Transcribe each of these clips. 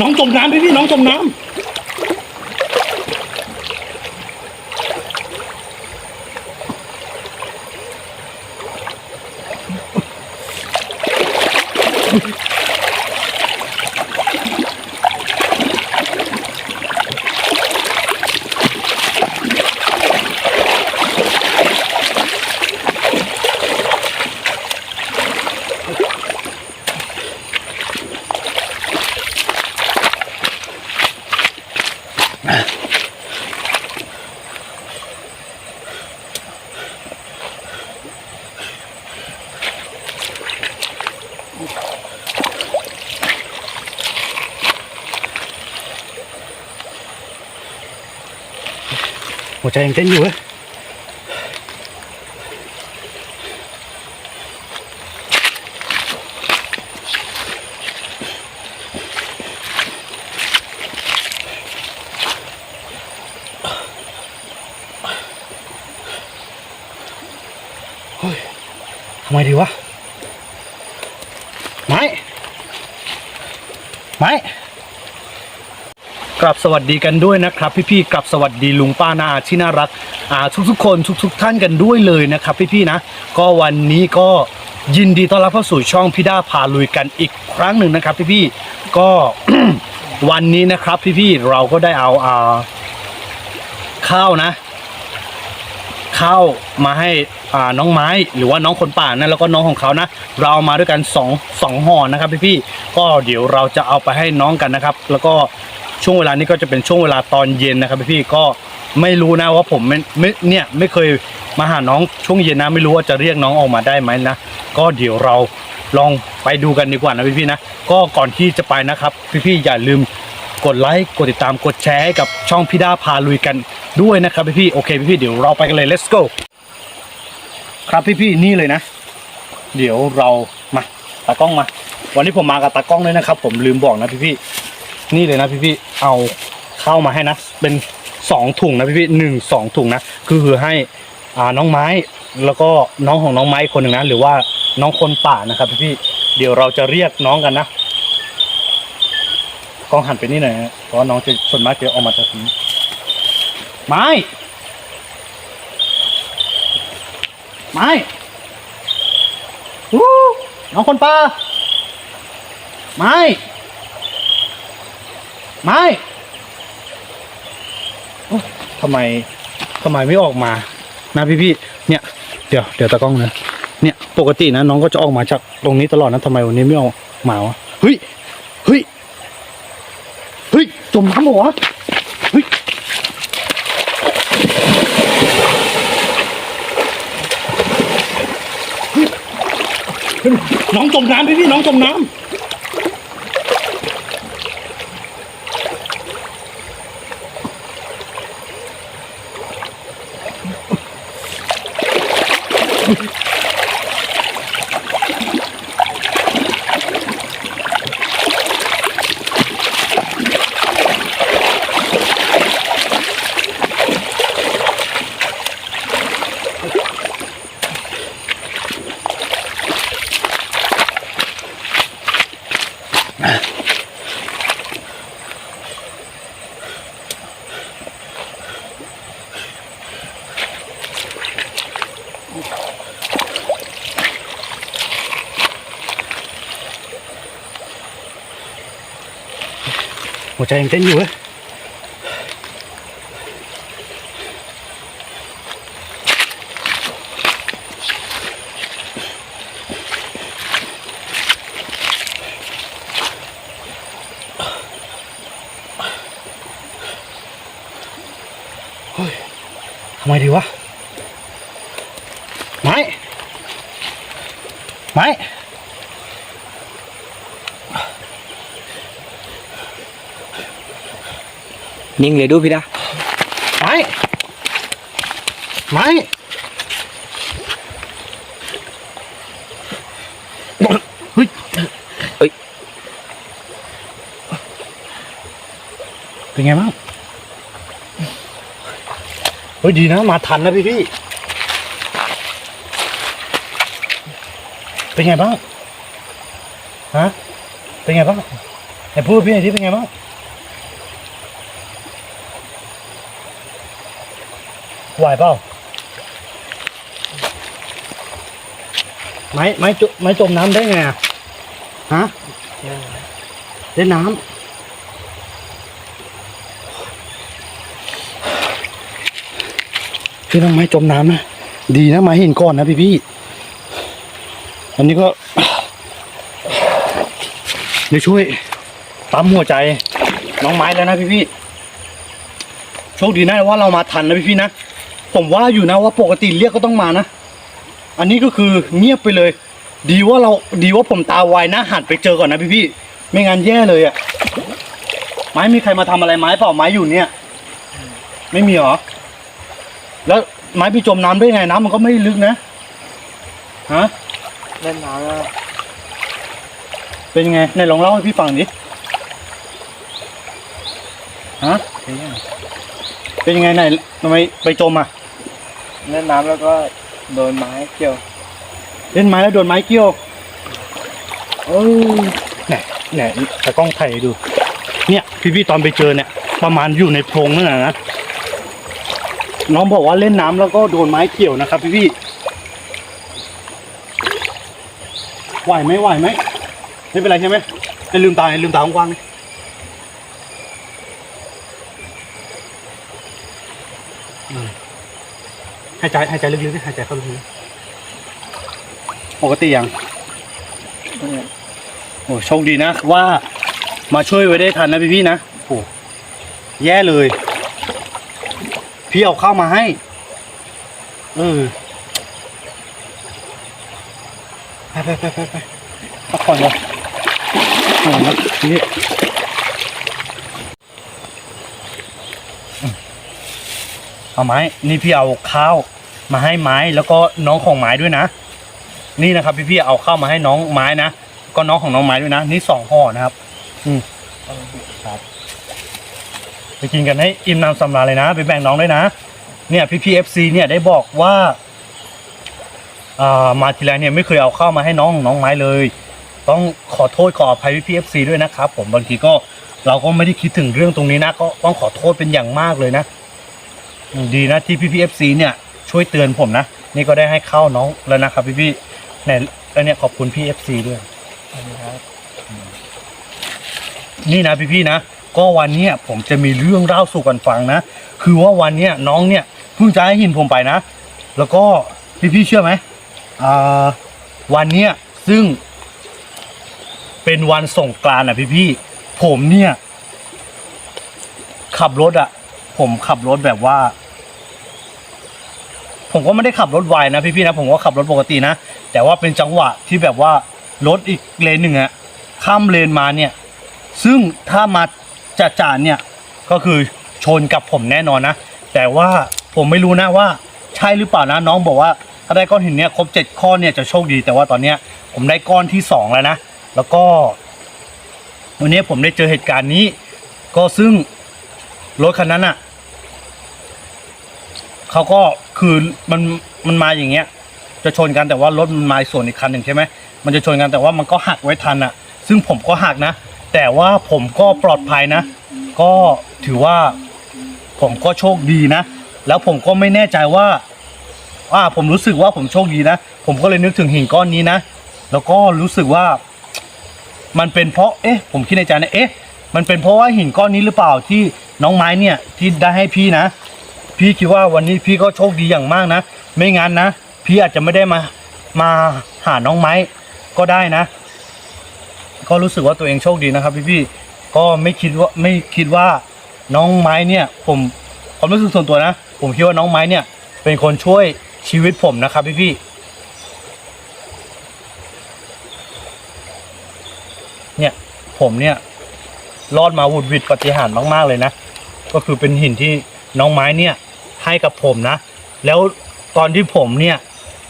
น้องจมน้ำพี่พี่น้องจมน้ำ หัวใจยังเต้นอยู่เว้ยเฮ้ย ทำไมดีวะ ไม้ ไม้กลับสวัสดีกันด้วยนะครับ พี่ๆกลับสวัสดีลุงป้านาที่น่ารักอ่าทุกๆคนทุก ๆ ท่านกันด้วยเลยนะครับ พี่ๆนะ ก็วันนี้ก็ยินดีต้อนรับเข้าสู่ช่องพี่ด้าพาลุยกันอีกครั้งหนึ่งนะครับ พี่ๆก็วันนี้นะครับ พี่ๆเราก็ได้เอาอ่าข้าวนะ ข้าวมาให้อ่าน้องไม้หรือว่าน้องคนป่านะแล้วก็น้องของเขานะ เราเอามาด้วยกันสองสองห่อนะครับพี่ๆก็เดี๋ยวเราจะเอาไปให้น้องกันนะครับ แล้วก็ช่วงเวลานี้ก็จะเป็นช่วงเวลาตอนเย็นนะครับพี่ๆก็ไม่รู้นะว่าผมไม่ไม่เนี่ยไม่เคยมาหาน้องช่วงเย็นนะไม่รู้ว่าจะเรียกน้องออกมาได้ไหมนะก็เดี๋ยวเราลองไปดูกันดีกว่านะพี่ๆนะก็ก่อนที่จะไปนะครับ พี่ๆอย่าลืมกดไลค์กดติดตามกดแชร์ให้กับช่องพี่ด้าพาลุยกัน ด้วยนะครับพี่ๆโอเคพี่ๆเดี๋ยวเราไปกันเลย let's go ครับพี่ๆนี่เลยนะ เดี๋ยวเรามาตากล้องมา วันนี้ผมมากับตากล้องเลยนะครับ ผมลืมบอกนะพี่ๆนี่เลยนะพี่ๆเอาเข้ามาให้นะเป็นสองถุงนะพี่ๆหนึ่งสองถุงนะคือคือให้อ่าน้องไม้แล้วก็น้องของน้องไม้คนหนึ่งนะหรือว่าน้องคนป่านะครับพี่ๆเดี๋ยวเราจะเรียกน้องกันนะกล้องหันไปนี่หน่อยฮะเพราะว่าน้องจะส่วนมากจะออกมาจากนี้ ไม้ ไม้วู้น้องคนป่าไม้ ไม้ทำไมทำไมไม่ออกมา นะพี่พี่เนี่ย เดี๋ยว เดี๋ยวตากล้องนะ เนี่ย ปกตินะ น้องก็จะออกมาจากตรงนี้ตลอดนะทำไมวันนี้ไม่ออกมาวะ เฮ้ย เฮ้ย เฮ้ย จมน้ำเหรอวะเฮ้ย น้องจมน้ำพี่พี่น้องจมน้ำ หัวใจยังเต้นอยู่เว้ยเฮ้ยทำไมดีวะ ไม้ ไม้ นิ่งเลยดูพี่ดาไม้ไม้เฮ้ยเอ้ยเป็นไงบ้างเฮ้ยดีนะมาทันนะพี่พี่เป็นไงบ้างฮะเป็นไงบ้างไหนพูดพี่หน่อยที่เป็นไงบ้าง ไหวเปล่าไม้ไม้จไม้จมน้ำได้ไงอะฮะเล่นน้ำพี่ต้องไม้จมน้ำนะดีนะไม้เห็นก่อนนะพี่พี่อันนี้ก็เดี๋ยวช่วยปั๊มหัวใจ น้องไม้แล้วนะพี่พี่โชคดีนะว่าเรามาทันนะพี่พี่นะ ผมว่าอยู่นะว่าปกติเรียกก็ต้องมานะ อันนี้ก็คือเงียบไปเลย ดีว่าเราดีว่าผมตาไวนะหันไปเจอก่อนนะพี่พี่ไม่งั้นแย่เลยอะไม้มีใครมาทำอะไรไม้เปล่าไม้อยู่เนี่ย ไม่มีเหรอ แล้วไม้พี่จมน้ำได้ไงน้ำมันก็ไม่ลึกนะฮะเล่นน้ำแล้วเป็นไงไหนลองเล่าให้พี่ฟังดิฮะเป็นยังไงไหนทำไมไปจมอะ เล่นน้ำแล้วก็โดนไม้เกี่ยว เล่นไม้แล้วโดนไม้เกี่ยวเออไหนไหนแต่กล้องถ่ายให้ดู เนี่ยพี่พี่ๆตอนไปเจอเนี่ย ประมาณอยู่ในโพรงนั่นนะนะน้องบอกว่าเล่นน้ำแล้วก็โดนไม้เกี่ยวนะครับ พี่พี่ๆไหวไหมไหวไหมไม่เป็นไรใช่ไหมจะลืมตาลืมตากว้างๆเลยอืม หายใจหายใจลึกๆดิหายใจเข้าลึกๆปกติยังโอ้โชคดีนะว่ามาช่วยไว้ได้ทันนะพี่พี่ๆนะโอ้แย่เลย พี่เอาข้าวมาให้ เออไปไปไปไปไปพักผ่อนเลยโอ้โหนี่อืมเอาไม้นี่พี่เอาข้าว มาให้ไม้แล้วก็น้องของไม้ด้วยนะ นี่นะครับพี่พี่ๆเอาข้าวมาให้น้องไม้นะก็น้องของน้องไม้ด้วยนะ นี่สองห่อนะครับ อืมครับไปกินกันให้อิ่มน้ำสำราญเลยนะไปแบ่งน้องด้วยนะเนี่ยพี่พีเอฟซีเนี่ยได้บอกว่าอ่ามาทีไรเนี่ยไม่เคยเอาข้าวมาให้น้องน้องไม้เลย ต้องขอโทษขออภัยพี่พีเอฟซีด้วยนะครับ ผมบางทีก็เราก็ไม่ได้คิดถึงเรื่องตรงนี้นะ ก็ต้องขอโทษเป็นอย่างมากเลยนะอืมดีนะที่พี่พีเอฟซีเนี่ย ช่วยเตือนผมนะ นี่ก็ได้ให้ข้าวน้องแล้วนะครับพี่พี่ๆเนี่ยเออเนี่ยขอบคุณพี่เอฟซีด้วย นี่นะพี่ๆนะ ก็วันเนี้ยผมจะมีเรื่องเล่าสู่กันฟังนะ คือว่าวันเนี้ยน้องเนี่ยเพิ่งจะให้หินผมไปนะ แล้วก็พี่ๆเชื่อไหมอ่าวันเนี้ยซึ่ง เป็นวันส่งกรานต์อะพี่ๆผมเนี่ย ขับรถอะผมขับรถแบบว่า ผมก็ไม่ได้ขับรถไวนะพี่ๆนะผมก็ขับรถปกตินะ แต่ว่าเป็นจังหวะที่แบบว่ารถอีกเลนหนึ่งอะข้ามเลนมาเนี่ย ซึ่งถ้ามาจะจ่าเนี่ยก็คือชนกับผมแน่นอนนะ แต่ว่าผมไม่รู้นะว่าใช่หรือเปล่านะน้องบอกว่าถ้าได้ก้อนหินเนี่ยครบเจ็ดข้อเนี่ยจะโชคดีแต่ว่าตอนเนี้ยผมได้ก้อนที่สองแล้วนะ แล้วก็ วันนี้ผมได้เจอเหตุการณ์นี้ ก็ซึ่งรถคันนั้นอะ เขาก็คือมันมันมาอย่างเงี้ย จะชนกันแต่ว่ารถมันมาส่วนอีกคันหนึ่งใช่ไหมมันจะชนกันแต่ว่ามันก็หักไว้ทันอะซึ่งผมก็หักนะ แต่ว่าผมก็ปลอดภัยนะ ก็ถือว่าผมก็โชคดีนะ แล้วผมก็ไม่แน่ใจว่าอ่าผมรู้สึกว่าผมโชคดีนะ ผมก็เลยนึกถึงหินก้อนนี้นะ แล้วก็รู้สึกว่า มันเป็นเพราะ เอ๊ะ ผมคิดในใจนะ เอ๊ะ มันเป็นเพราะว่าหินก้อนนี้หรือเปล่าที่น้องไม้เนี่ยที่ได้ให้พี่นะ พี่คิดว่าวันนี้พี่ก็โชคดีอย่างมากนะ ไม่งั้นนะ พี่อาจจะไม่ได้มา มาหาน้องไม้ก็ได้นะ ก็รู้สึกว่าตัวเองโชคดีนะครับ พี่ๆก็ไม่คิดว่าไม่คิดว่าน้องไม้เนี่ย ผมความรู้สึกส่วนตัวนะ ผมคิดว่าน้องไม้เนี่ย เป็นคนช่วยชีวิตผมนะครับ พี่ๆเนี่ยผมเนี่ยรอดมาหวุดหวิดปฏิหารมาก ๆ เลยนะ ก็คือเป็นหินที่น้องไม้เนี่ย ให้กับผมนะ แล้วตอนที่ผมเนี่ย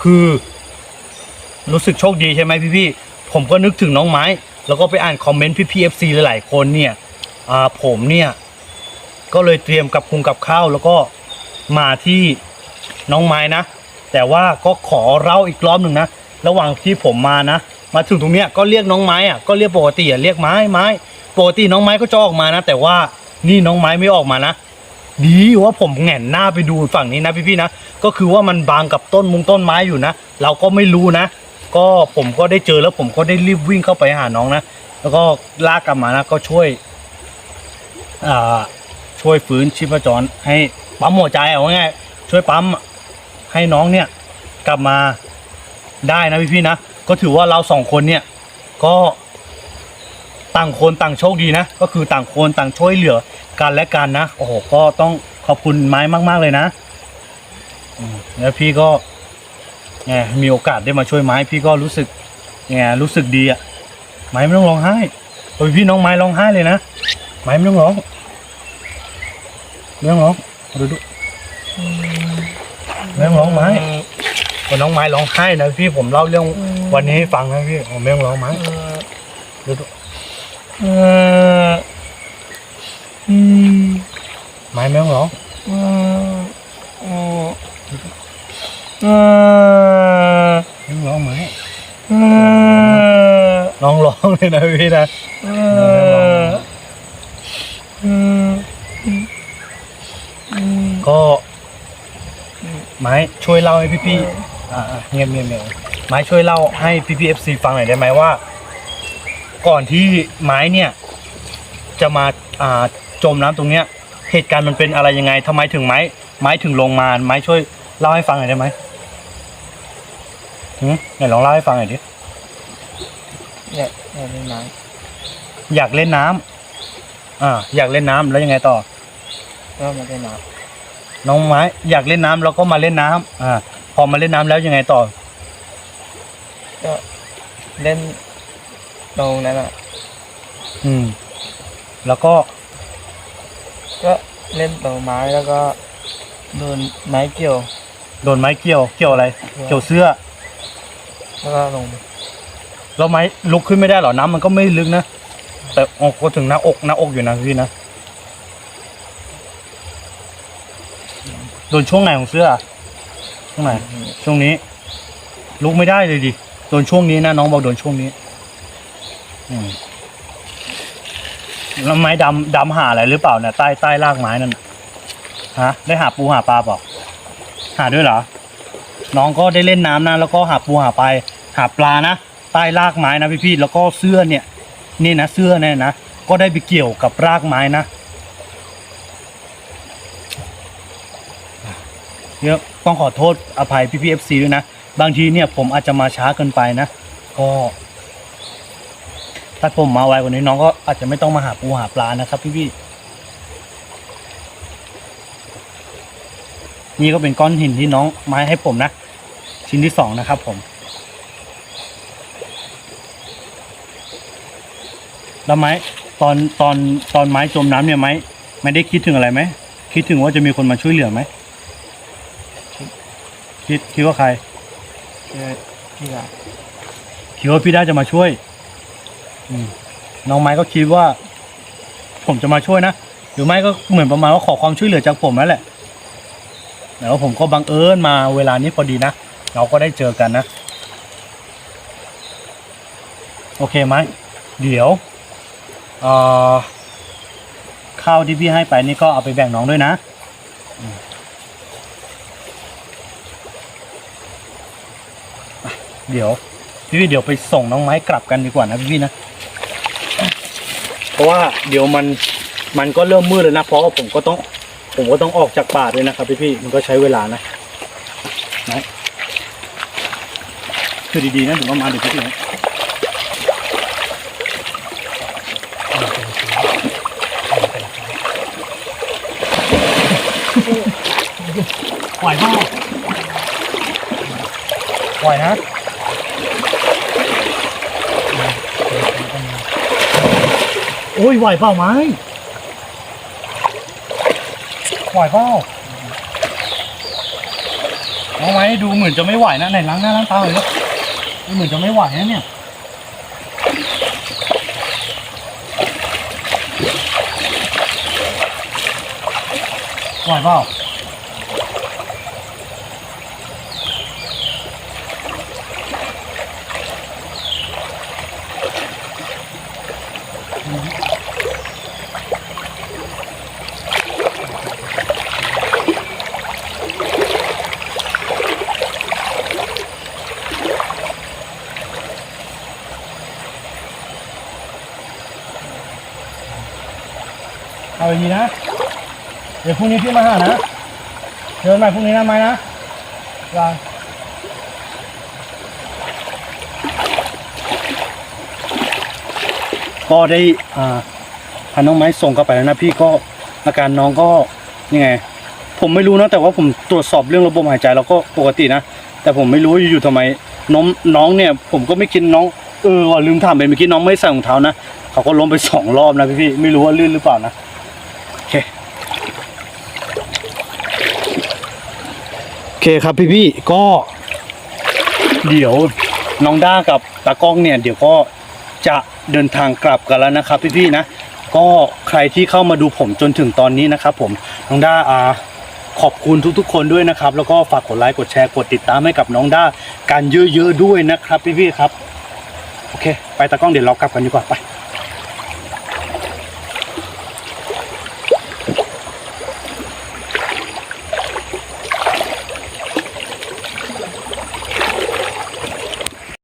คือ รู้สึกโชคดีใช่ไหมพี่ๆผมก็นึกถึงน้องไม้ แล้วก็ไปอ่านคอมเมนต์พี่พีเอฟซีหลายๆคนเนี่ยผมเนี่ย ก็เลยเตรียมกับคุงกับข้าวแล้วก็มาที่น้องไม้นะ แต่ว่าก็ขอเล่าอีกรอบหนึ่งนะ ระหว่างที่ผมมานะ มาถึงตรงเนี้ยก็เรียกน้องไม้อะก็เรียกปกติอะเรียกไม้ไม้ปกติน้องไม้ก็จะออกมานะ แต่ว่านี่น้องไม้ไม่ออกมานะ ดีว่าผมแหงนหน้าไปดูฝั่งนี้นะพี่ๆนะก็คือว่ามันบางกับต้นมุงต้นไม้อยู่นะ เราก็ไม่รู้นะ ก็ผมก็ได้เจอแล้วผมก็ได้รีบวิ่งเข้าไปหาน้องนะแล้วก็ลากกลับมานะก็ช่วยอ่าช่วยฟื้นชีพจร ให้ปั๊มหัวใจเอาง่ายๆช่วยปั๊มให้น้องเนี่ยกลับมาได้นะพี่ๆนะก็ถือว่าเราสองคนเนี่ยก็ต่างคนต่างโชคดีนะ ก็คือต่างคนต่างช่วยเหลือ กันและกันนะ โอ้โห ก็ต้องขอบคุณไม้มาก ๆ เลยนะอืมแล้วพี่ก็ไงมีโอกาสได้มาช่วยไม้พี่ก็รู้สึกไงรู้สึกดีอะไม้ไม่ต้องร้องไห้โอ้ยพี่น้องไม้ร้องไห้เลยนะไม้ไม่ต้องร้องไม่ต้องร้องดูดูไม่ต้องร้องไม้คนน้องไม้ร้องไห้นะพี่ผมเล่าเรื่องวันนี้ให้ฟังนะพี่ผมไม่ต้องร้องไม้ดูดู ไม้ไม่ต้องร้อออเออเออไม่ต้องร้องไม้เอร้องร้องเลยนะพี่นะเออเอออืมก็ไม้ช่วยเล่าให้พี่ๆอ่าเงียบเงียบเงียบไม้ช่วยเล่าให้พี่พีเอฟซีฟังหน่อยได้ไหมว่า ก่อนที่ไม้เนี่ย จะมาอ่าจมน้ำตรงเนี้ย เหตุการณ์มันเป็นอะไรยังไงทำไมถึงไม้ ไม้ถึงลงมาไม้ช่วยเล่าให้ฟังหน่อยได้ไหมหืมไหนลองเล่าให้ฟังหน่อยดิเนี่ยเนี่ยเป็นไม้อยากเล่นน้ำอ่า อยากเล่นน้ำแล้วยังไงต่อก็มันเป็นน้น้องไม้ อยากเล่นน้ำแล้วก็มาเล่นน้ำอ่า พอมาเล่นน้ำแล้วยังไงต่อำก็เล่นตรงนั้นอะอืม แล้วก็ ก็เล่นตรงไม้แล้วก็โดนไม้เกี่ยว โดนไม้เกี่ยว เกี่ยวอะไร เกี่ยวเสื้อ แล้วก็ลงแล้วไม้ลุกขึ้นไม่ได้เหรอน้ำมันก็ไม่ลึกนะ แต่อกก็ถึงหน้าอกหน้าอกอยู่นะพี่นะ โดนช่วงไหนของเสื้อ ช่วงไหน ช่วงนี้ ลุกไม่ได้เลยดิ โดนช่วงนี้นะน้องบอกโดนช่วงนี้ อืม แล้วไม้ดำดำหาอะไรหรือเปล่าเนี่ยใต้ใต้รากไม้นั่นน่ะฮะ ได้หาปูหาปลาเปล่าหาด้วยเหรอ น้องก็ได้เล่นน้ำนะแล้วก็หาปูหาปลาหาปลานะใต้รากไม้นะพี่ๆแล้วก็เสื้อเนี่ย นี่นะเสื้อเนี่ยนะก็ได้ไปเกี่ยวกับรากไม้นะเนี่ยต้องขอโทษอภัยพี่พีเอฟซีด้วยนะ บางทีเนี่ยผมอาจจะมาช้าเกินไปนะ ก็ ถ้าผมมาไวกว่านี้น้องก็อาจจะไม่ต้องมาหาปูหาปลานะครับ พี่ๆนี่ก็เป็นก้อนหินที่น้องไม้ให้ผมนะ ชิ้นที่สองนะครับผม แล้วไม้ตอนตอนตอนไม้จมน้ำเนี่ยไม้ไม่ได้คิดถึงอะไรไหมคิดถึงว่าจะมีคนมาช่วยเหลือไหมคิดคิดว่าใครคือที่ละคิดว่าพี่ด้าจะมาช่วยอืม น้องไม้ก็คิดว่า ผมจะมาช่วยนะหรือไม่ก็เหมือนประมาณว่าขอความช่วยเหลือจากผมนั่นแหละแต่ว่าผมก็บังเอิญมาเวลานี้พอดีนะเราก็ได้เจอกันนะ โอเคไหมเดี๋ยวข้าวที่พี่ให้ไปนี่ก็เอาไปแบ่งน้องด้วยนะเดี๋ยวพี่เดี๋ยวไปส่งน้องไม้กลับกันดีกว่านะพี่นะ เพราะว่าเดี๋ยวมันมันก็เริ่มมืดแล้วนะ เพราะว่าผมก็ต้องผมก็ต้องออกจากป่าด้วยนะครับพี่ๆมันก็ใช้เวลานะนะคือดีๆนะถึงว่ามาเดี๋ยวพี่นะไหวเปล่าไหวนะ อ้ยไหวเปล่าไหมไหวเปล่าเอาไหมดูเหมือนจะไม่ไหวนะไหนล้างหน้าล้างตาเลยดูเหมือนจะไม่ไหวนะเนี่ยไหวเปล่า อยดีนะ เดี๋ยวพรุ่งนี้พี่มาหานะเชิญใหม่พรุ่งนี้นะไหมนะวางก็ได้อ่าพาน้องไม้ส่งกลับไปแล้วนะพี่ก็อาการน้องก็ยังไง ผมไม่รู้นะแต่ว่าผมตรวจสอบเรื่องระบบหายใจแล้วก็ปกตินะแต่ผมไม่รู้ว่าอยู่ๆทำไมน้องน้องเนี่ย ผมก็ไม่คิดน้องเออลืมถามไปเมื่อกี้น้องไม่ใส่รองเท้านะเขาก็ล้มไปสองรอบนะพี่พี่ๆไม่รู้ว่าลื่นหรือเปล่านะโอเคโอ เคครับพี่พี่ก็ เดี๋ยวน้องด้ากับตากล้องเนี่ยเดี๋ยวก็จะเดินทางกลับกันแล้วนะครับ พี่พี่นะก็ใครที่เข้ามาดูผมจนถึงตอนนี้นะครับผมน้องด้าอาขอบคุณทุกๆ คนด้วยนะครับ แล้วก็ฝากกดไลค์กดแชร์กดติดตามให้กับน้องด้ากันเยอะๆด้วยนะครับ พี่ๆครับ โอเค ไปตากล้องเดี๋ยวเรากลับกันดีกว่าไป